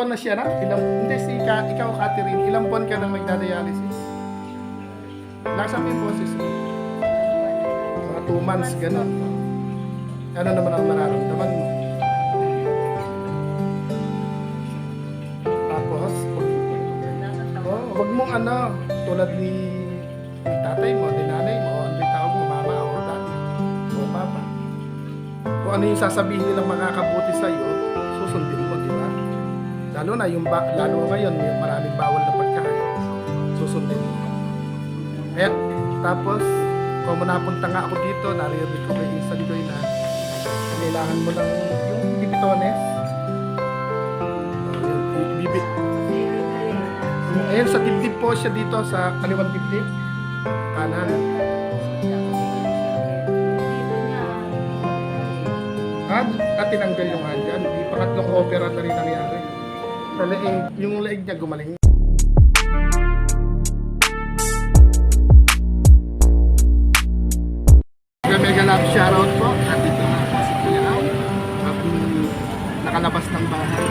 buwan na siya na? Ilang, hindi, si Ka, ikaw, Catherine, ilang buwan ka nang nagda-dialysis? Laksan mo yung boses mo. Mga 2 months, gano'n. Ano naman ang nararamdaman mo? Tapos, oh, wag mong ano, tulad ni, tatay mo, ni nanay mo, ano tawag mo, mama o daddy, o papa. Kung ano yung sasabihin nilang makakabuti sa Lalo na yung ba, lalo ngayon, may maraming bawal na pagkain. Susundin mo. Kaya, tapos, kung napunta nga ako dito, naririnig ko kay Isa Lidoy na kailangan mo ng yung bibitones. Oh, yung bibi. Ayun, sa dibdib po siya dito, sa kaliwang dibdib. Kanan. At, at tinanggal yung andyan. Pangatlong opera na rin nangyari. Sa leeg, yung leeg niya gumaling. Mega love shoutout po. Nandito na po si Kuya Al. At nakalabas ng bahay.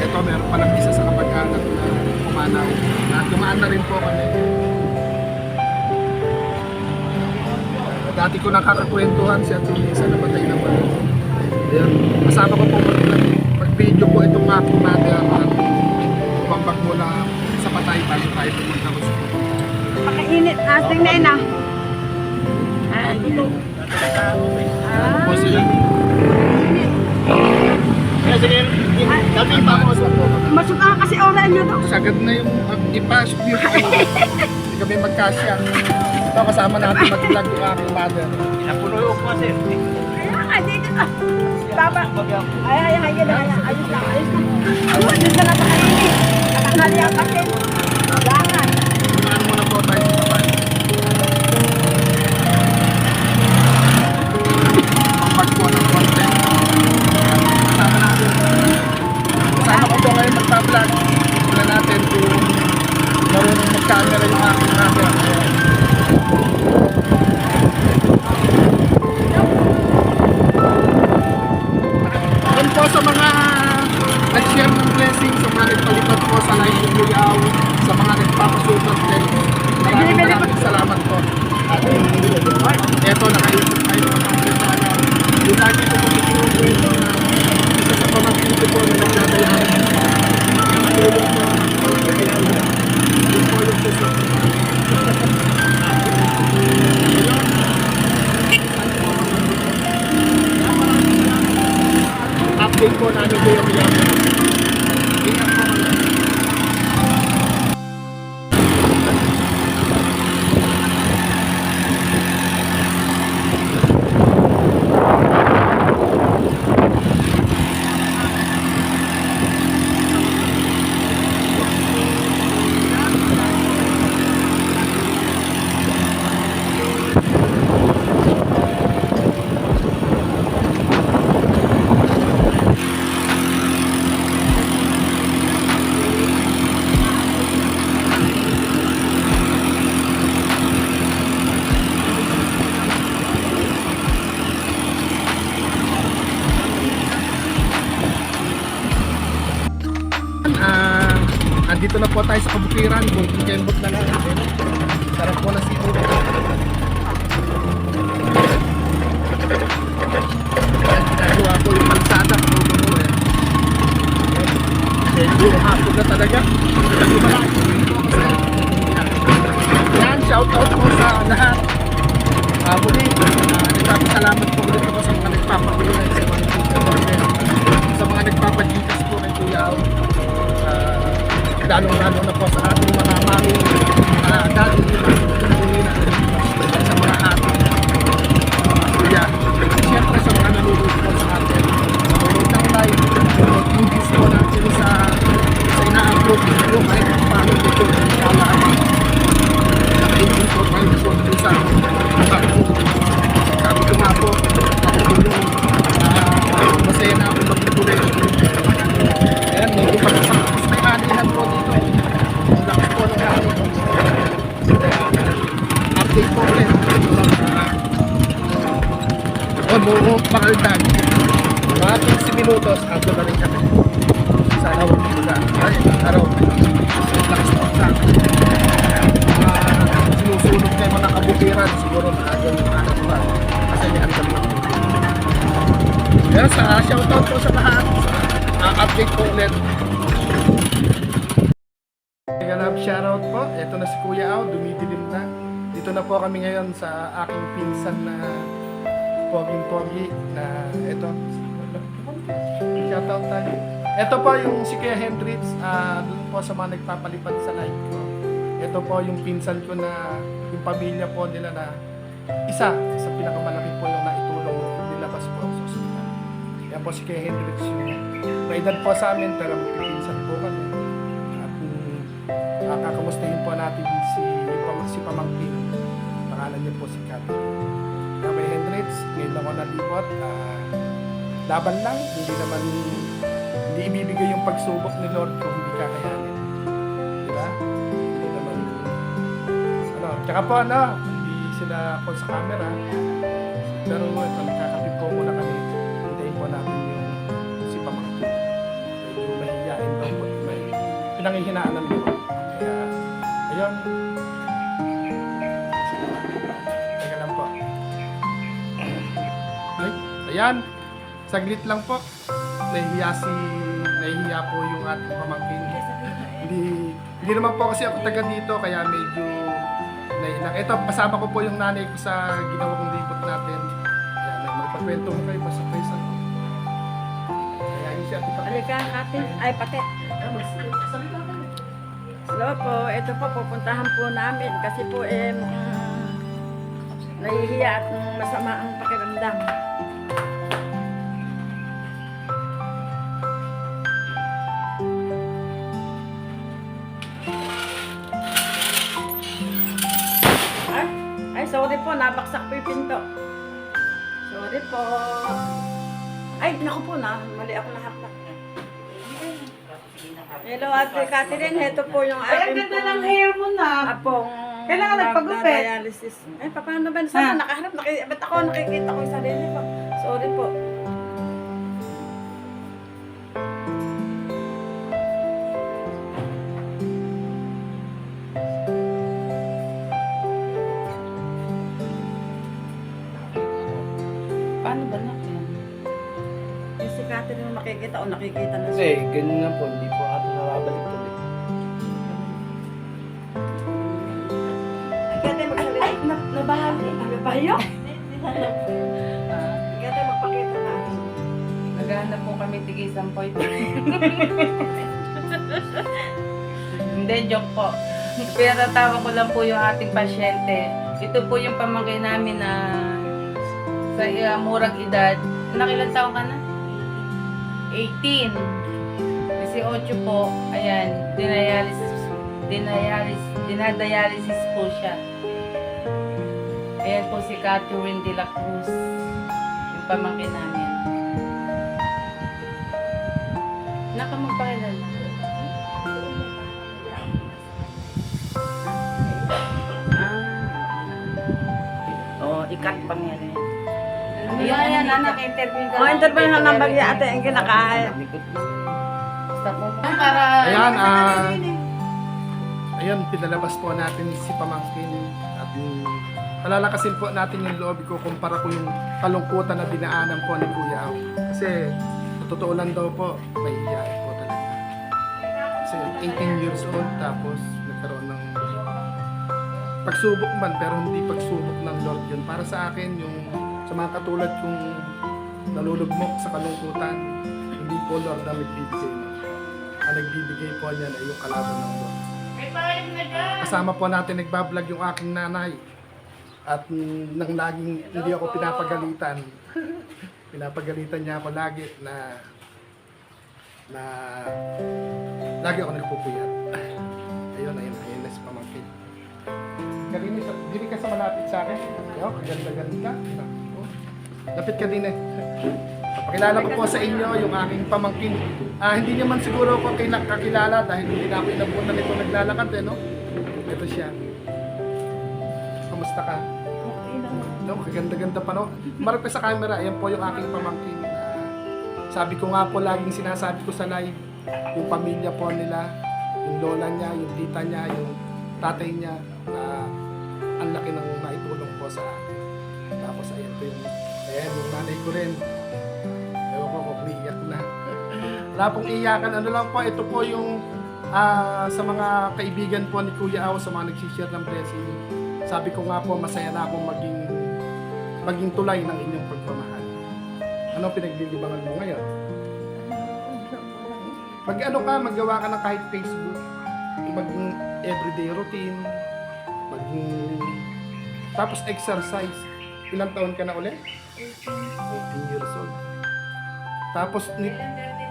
Ito, meron pa lang isa sa kapag-anak na pumanaw. Na dumaan na rin po kami. Dati ko nakakakwentuhan si Atty. sa namatay naman. Ayan, kasama ko po mag- mag-video po itong aking mother at bambag mula sa patay bago tayo pumunta ko sa Pakainit. Asing na yun ah. Ay, po sila. Kaya sige, dati pa sa po. Masuka kasi oras nyo to. Sagad na yung ipasok yung ano. Hindi kami magkasya. Ito kasama natin mag-vlog yung aking mother. Napuno yung kasi. Ayun nga, dito Baba. Ay, ay, ay, ay, ay, ayos lang, ayos lang. Ayun, dito na pakainit. Nakakalya kasi. Langan. Kabukiran, bunting kembot na lang. Sarap po na siguro. Ginagawa ko yung po eh. Medyo hapon na talaga. Yan, shout out po sa lahat. Ah, muli, uh, nagpapasalamat po ulit ako sa mga nagpapakulay sa mga supporter. Sa mga nagpapagitas po kay Kuya Al. Uh, lalo-lalo na po sa ating mga mami, mga daddy, sa mga ate, kuya, at syempre sa mga nanonood po sa atin. Sa mga ng live, mga TVs po natin sa sa ina-upload video, kahit paano dito, inshallah, nakaibig ulit. Love shoutout po. Ito na si Kuya Au, dumidilim na. Dito na po kami ngayon sa aking pinsan na poging-pogi na ito. Shoutout tayo. Ito po yung si Kuya Hendrix, ah dun po sa mga nagpapalipad sa live ko. Ito po yung pinsan ko na yung pamilya po nila na isa sa pinakamalaki po yung naitulong po sa ospital. Yan po si Kuya Hendrix yung may edad po sa amin pero magpipinsan po kami. At um, kakamustahin po natin si, si Pamangkin. Pangalan niya po si Kat. Kami Hendrix, ngayon ako nalibot. ah, laban lang, hindi naman hindi ibibigay yung pagsubok ni Lord kung hindi kakayanin. Di ba? Hindi naman ano, tsaka po ano, hindi sila po sa camera. Pero ito, pinangihinaan ng Lord. Kaya, ayun. Teka lang po. Ay, ayan. Saglit lang po. Nahihiya si... Nahihiya po yung ating pamangkin. Hindi... Hindi naman po kasi ako taga dito, kaya medyo... Nahilang. Ito, kasama ko po yung nanay ko sa ginawa kong libot natin. Kaya may magpakwento ko kayo, basta kayo sa... Kaya yun siya, tika. Halika, ate. Ay, pati. Ka. Hello po, ito po, pupuntahan po namin kasi po eh, mm, nahihiya at masama ang pakiramdam. Ay, ay, sorry po, nabaksak po yung pinto. Sorry po. Ay, naku po na, mali ako nahaktak. Hello, Ate Catherine. Ito po yung Ay, ang ating ganda ng pong hair mo na. apong Kailangan nagpagupit. dialysis. Eh, paano ba? Sana Ha? nakaharap? Naki, ba't ako nakikita ko yung sarili ko? Sorry po. Paano ba na? Yung si Catherine yung makikita o nakikita na Kasi ganun na po, hindi nakabalik tuloy. Catherine, magsalita. Ay, na, nabahali. Nababayo? Catherine, magpakita na. Naghahanap po kami tigay sampoy. Hindi, joke po. Pinatatawa ko lang po yung ating pasyente. Ito po yung pamangkin namin na sa uh, murang edad. Nakilang taon ka na? 18. 18 po. Ayan, dinadialysis, dinadialysis, dinadialysis po siya. Ayan po si Catherine de la Cruz. Yung pamangkin namin. Nakamagpakilala. Ah. Oo, ikat pang yan. Ayan, anak, interview ka O, interview na ng bagya ate ang kinakain. Po. Para... Ayan, ah... ayun, pinalabas po natin si Pamangkin at yung palalakasin po natin yung loob ko kumpara ko yung kalungkutan na dinaanan po ni Kuya Au. Kasi, totoo lang daw po, may iyain po talaga. Kasi 18 years old tapos nagkaroon ng pagsubok man pero hindi pagsubok ng Lord yun. Para sa akin, yung sa mga katulad kong nalulugmok sa kalungkutan, hindi po Lord ang nagbibigay. Nagbibigay po niyan ay yung kalaban ng Lord. Kasama po natin nagbablog yung aking nanay. At mm, nang laging hindi ako pinapagalitan. pinapagalitan niya ako lagi na na lagi ako nagpupuyat. Ayun, ayun, ayun na si pamangkin. Galing sa, dili ka sa malapit sa akin. Yo, kaganda-ganda. Oh, Lapit ka din eh. Pakilala ko po sa inyo yung aking pamangkin. Ah, hindi naman siguro ako kila- kakilala dahil hindi na ako inabutan nito naglalakad eh, no? Ito siya. Kamusta ka? No, kaganda-ganda pa, no? Marap ka sa camera, ayan po yung aking pamangkin. Ah, sabi ko nga po, laging sinasabi ko sa live, yung pamilya po nila, yung lola niya, yung tita niya, yung tatay niya, na ang laki ng naitulong po sa akin. Tapos ayan po yung, ayan, yung nanay ko rin. Umiiyak na. Wala pong iyakan. Ano lang po, ito po yung ah, sa mga kaibigan po ni Kuya Aw, sa mga nagsishare ng blessing. Sabi ko nga po, masaya na akong maging maging tulay ng inyong pagmamahal. Ano pinaglilibangan mo ngayon? Mag ano ka, maggawa ka ng kahit Facebook, maging everyday routine, maging tapos exercise. Ilang taon ka na ulit? 18 years old. Tapos ni-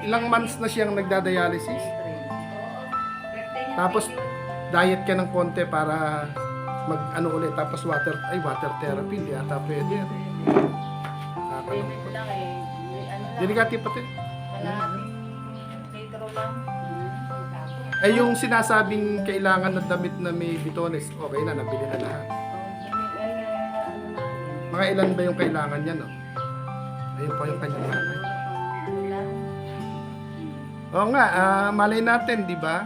ilang months na siyang nagdadialysis. Tapos diet ka ng konti para mag ano ulit tapos water ay water therapy hindi ata pwede. Nakakalungkot. Eh. Delikati pati. Lang. Ay yung sinasabing kailangan ng damit na may bitones, okay na, nabili na lahat. Mga ilan ba yung kailangan niya, no? Ayun po yung kanyang nanay. Oo nga, ah, malay natin, di ba?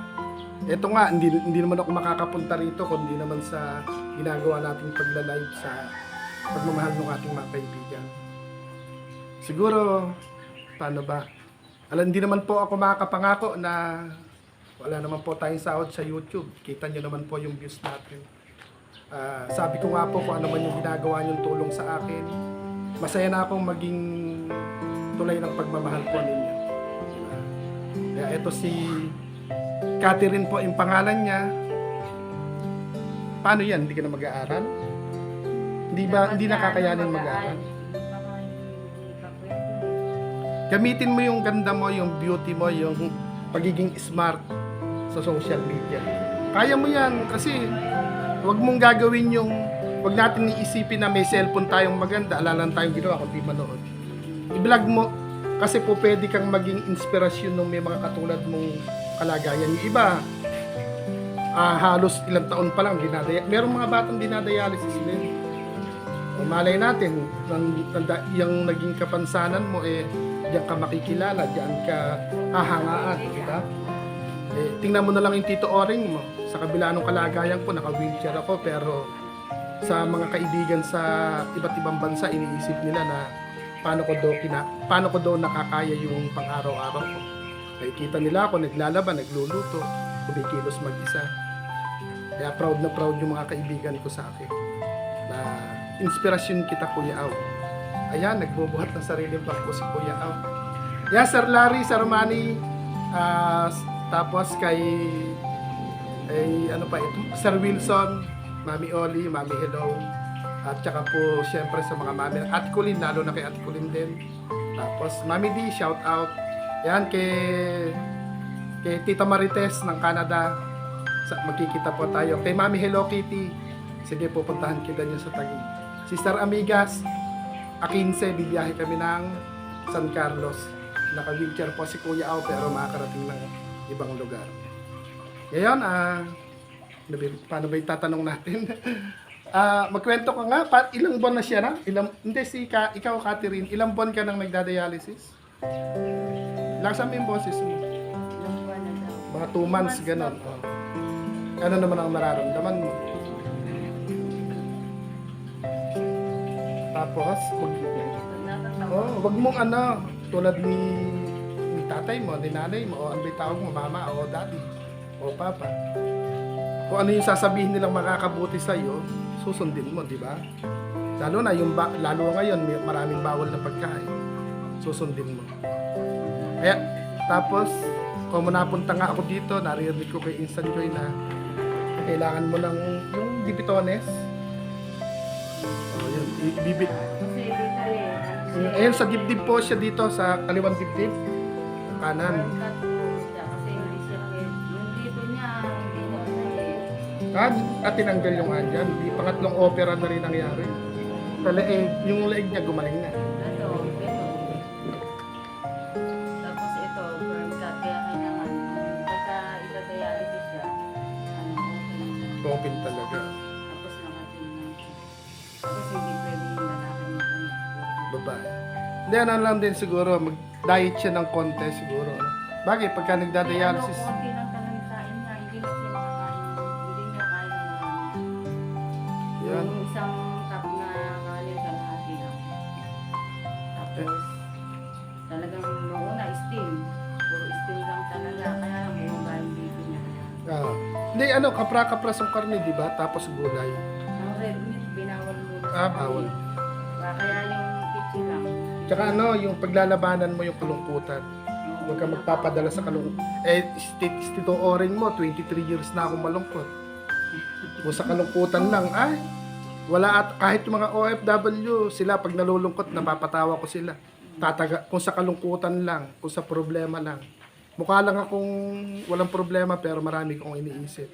Ito nga, hindi, hindi naman ako makakapunta rito kundi naman sa ginagawa nating pagla-live sa pagmamahal ng ating mga kaibigan. Siguro, paano ba? Alam, hindi naman po ako makakapangako na wala naman po tayong sahod sa YouTube. Kita nyo naman po yung views natin. Ah, sabi ko nga po kung ano man yung ginagawa niyong tulong sa akin. Masaya na akong maging tulay ng pagmamahal po ninyo. Kaya ito si Catherine po yung pangalan niya. Paano yan? Hindi ka na mag-aaral? Hindi ba, hindi nakakayanin mag-aaral? Gamitin mo yung ganda mo, yung beauty mo, yung pagiging smart sa social media. Kaya mo yan kasi wag mong gagawin yung wag natin iisipin na may cellphone tayong maganda, alalan tayong ginawa kundi manood. I-vlog mo kasi po pwede kang maging inspirasyon ng may mga katulad mong kalagayan. Yung iba, ah, halos ilang taon pa lang dinadaya. Merong mga batang dinadialysis din. Malay natin, nang, nanda, yung naging kapansanan mo eh, diyan ka makikilala, diyan ka hahangaan, di ba? Eh, tingnan mo na lang yung Tito Oring mo. Sa kabila ng kalagayan ko, naka-wheelchair ako, pero sa mga kaibigan sa iba't ibang bansa, iniisip nila na paano ko daw, kina, paano ko daw nakakaya yung pang-araw-araw ko. Nakikita nila ako, naglalaban, nagluluto, kumikilos mag-isa. Kaya proud na proud yung mga kaibigan ko sa akin. Na inspirasyon kita, Kuya Aw. Ayan, nagbubuhat ng sariling bangko si Kuya Aw. Yeah, Sir Larry, Sir Manny, ah, tapos kay, ay ano pa ito, Sir Wilson, Mami Oli, Mami Hello, at saka po syempre sa mga mami, at Kulin, lalo na kay at Kulin din. Tapos Mami D, shout out. Yan kay, kay Tita Marites ng Canada, sa, magkikita po tayo. Kay Mami Hello Kitty, sige pupuntahan kita niyo sa Taguig. Sister Amigas, A15, bibiyahe kami ng San Carlos. Naka-wheelchair po si Kuya Au pero makakarating ng ibang lugar. Ngayon, ah, ba- paano ba yung tatanong natin? Ah, magkwento ka nga, pa, ilang buwan na siya na? Ilang, hindi, si ka, ikaw, Catherine, ilang buwan ka nang nagdadialysis? Laksan mo yung boses mo. Mga 2 months, gano'n. Oh. Ano naman ang nararamdaman mo? Tapos, wag, oh, wag mong ano, tulad ni, ni tatay mo, ni nanay mo, o ba yung tawag mo, mama, o daddy, o papa. Kung ano yung sasabihin nilang makakabuti sa iyo, susundin mo, di ba? Lalo na yung ba, lalo ngayon may maraming bawal na pagkain. Susundin mo. Kaya tapos kung napunta nga ako dito, naririnig ko kay Instant Joy na kailangan mo ng yung dibitones. Oh, yun, ibibit. Ayun sa dibdib po siya dito sa kaliwang dibdib. Kanan. Ah, at tinanggal yung andyan. Di pangatlong opera na rin nangyari. Sa leeg, yung leeg niya gumaling na. Tapos ito, cut. Kaya kailangan, pagka ita-dialysis siya, ano, lang. Open talaga. Tapos nakatingin na. Kasi hindi pwede yung lalaki ano. Babae. Hindi, ano lang din siguro, mag-diet siya ng konti siguro. ano. Bagay, pagka nagdadialysis, isang cup na kanin sa hati lang. Tapos, talagang noong una, steam. Puro steam lang talaga. Kaya bumaba yung baby niya. Ah. Hindi, ano, kapra-kapras ang karne, di ba? Tapos gulay. Ang red meat, binawal sa Ah, bawal. kanin. Kaya yung kitchen lang. Tsaka ano, yung paglalabanan mo yung kalungkutan. Huwag ka magpapadala sa kalungkutan. Eh, state, stito orin mo, 23 years na ako malungkot. Kung sa kalungkutan lang, ay, wala at kahit yung mga OFW, sila pag nalulungkot, napapatawa ko sila. Tataga, kung sa kalungkutan lang, kung sa problema lang. Mukha lang akong walang problema pero marami kong iniisip.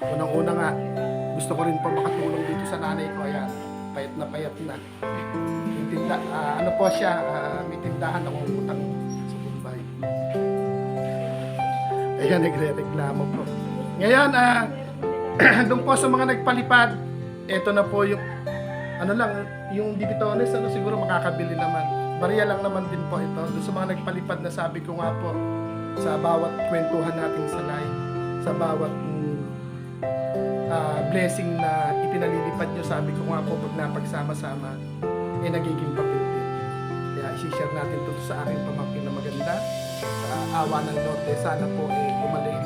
Unang-una nga, gusto ko rin pa makatulong dito sa nanay ko. Ayan, payat na payat na. Tinda, ah, ano po siya, ah, may tindahan akong utang sa Bombay. Ayan, nagre-reklamo po. Ngayon, ah, doon po sa mga nagpalipad, eto na po yung, ano lang, yung dibitones, ano siguro makakabili naman. Bariya lang naman din po ito. Doon sa mga nagpalipad na sabi ko nga po, sa bawat kwentuhan natin sa live, sa bawat ah, blessing na ipinalilipad nyo, sabi ko nga po, pag napagsama-sama, eh nagiging papel din. Kaya isi-share natin ito sa aking pamangkin na maganda. Sa awa ng Norte, sana po eh gumaling,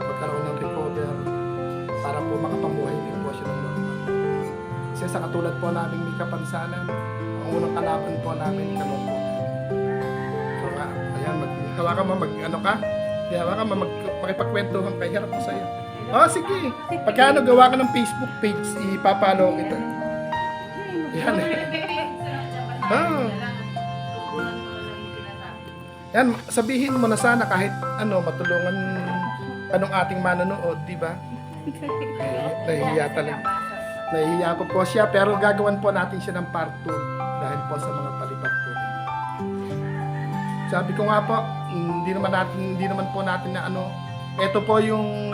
magkaroon ng recover para po makapamuhay din po siya ng normal. Kasi sa katulad po namin may kapansanan, ang unang kalaban po namin kalungkutan. So nga, ayan, mag, hawa ka ma, mag, ano ka? Hawa ka ma, mag, makipagkwentuhan kay harap ko sa'yo. Oh, sige. Pagka ano, gawa ka ng Facebook page, ipapalo kita. Yan eh. Ah. Yan, sabihin mo na sana kahit ano, matulungan anong ating manonood, di ba? Nahihiya talaga. Nahihiya po po siya, pero gagawan po natin siya ng part 2 dahil po sa mga palipad po. Sabi ko nga po, hindi naman natin, hindi naman po natin na ano, ito po yung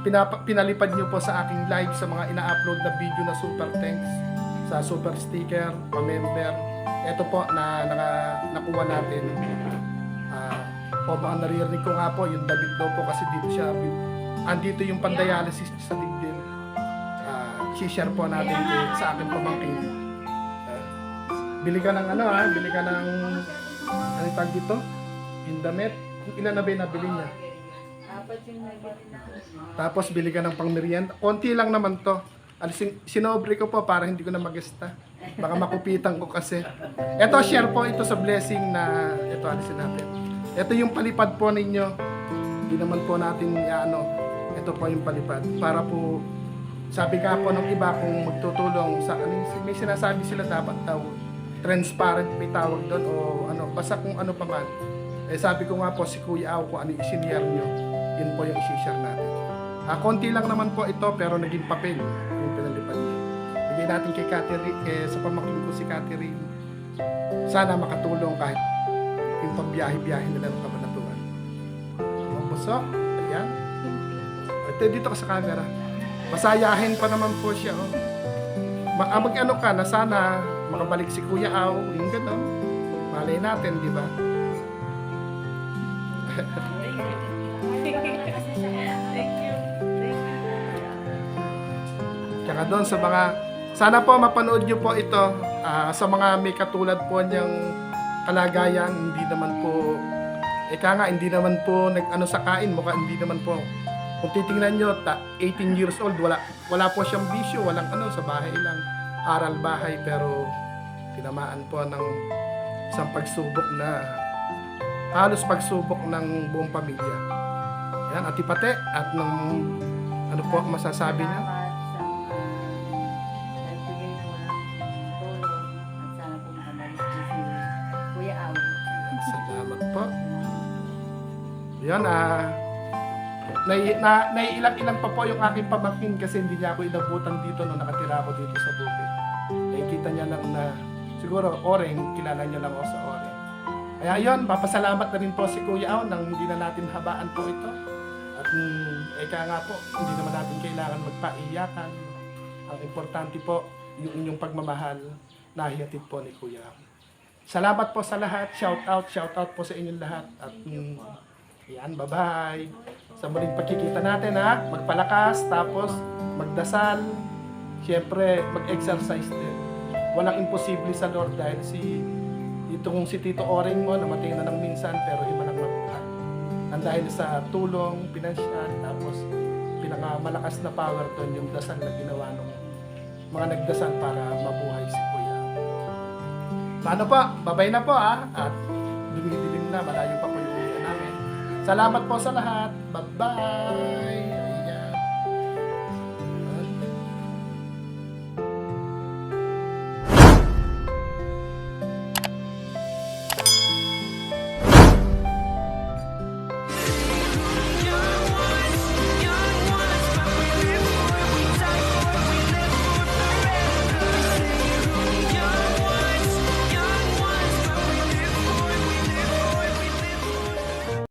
pinapa, pinalipad nyo po sa aking live sa mga ina-upload na video na super thanks sa super sticker, pa-member. Ito po na naka, nakuha natin. Ah, po mga naririnig ko nga po, yung David daw po kasi dito siya, andito yung pandialysis sa digdim. Ah, share po natin kay- sa aking pamangkin. Ah, bili ka ng ano ha, bili ka ng, ano tag dito? Kung ilan na ba yung nabili niya? Tapos bili ka ng pangmerienda. Konti lang naman to. Alisin, sinobre ko po para hindi ko na magesta. Baka makupitan ko kasi. Ito, share po ito sa blessing na ito alisin natin. Ito yung palipad po ninyo. Hindi naman po natin ano. Ito po yung palipad. Para po, sabi ka po ng iba kung magtutulong sa, ano, may sinasabi sila dapat daw transparent may tawag doon o ano, basta kung ano pa man. Eh sabi ko nga po si Kuya Aw kung ano yung isiniyar nyo, yun po yung isi-share natin. Ah, konti lang naman po ito pero naging papel yung pinalipad niya. Bigay natin kay Catherine, eh, sa pamakin ko si Catherine. Sana makatulong kahit yung pambiyahe-biyahe nila ng kabanatuan. Ang busok, ayan. Ito dito ka sa camera. Masayahin pa naman po siya. Oh. Ma- ah, mag-ano ka na sana makabalik si Kuya Aw, yung gano'n. Malay natin, di ba? Tsaka doon sa mga, sana po mapanood nyo po ito ah, sa mga may katulad po niyang kalagayan, hindi naman po, eka nga, hindi naman po nag-ano sa kain, mukha hindi naman po. Kung titingnan nyo, ta, 18 years old, wala, wala po siyang bisyo, walang ano, sa bahay lang, aral bahay, pero tinamaan po ng isang pagsubok na halos pagsubok ng buong pamilya. Yan, atipate at nung ano po masasabi niya? Ng at. Salamat po. Yan, ah, nai, na, naiilang-ilang pa po yung aking pamangkin kasi hindi niya ako inabutan dito nung nakatira ako dito sa bukid. Nakikita niya lang na, siguro, Oreng, kilala niya lang ako sa Oreng. Kaya yun, papasalamat na rin po si Kuya Aw nang hindi na natin habaan po ito. At mm, eka nga po, hindi naman natin kailangan magpaiyakan. Ang importante po, yung inyong pagmamahal na hihatid po ni Kuya Aw. Salamat po sa lahat. Shout out, shout out po sa inyong lahat. At mm, Yan, bye-bye. Sa muling pagkikita natin ha, magpalakas, tapos magdasal, Siyempre, mag-exercise din. Walang imposible sa Lord dahil si itong si Tito Oring mo namatay na ng minsan pero iba lang mabuhay. Ang dahil sa tulong, pinansyal, tapos pinakamalakas na power doon yung dasal na ginawa ng mga nagdasal para mabuhay si Kuya. Paano pa? Babay na po ah. At dumidilim na, malayo pa Salamat po sa lahat. Bye-bye!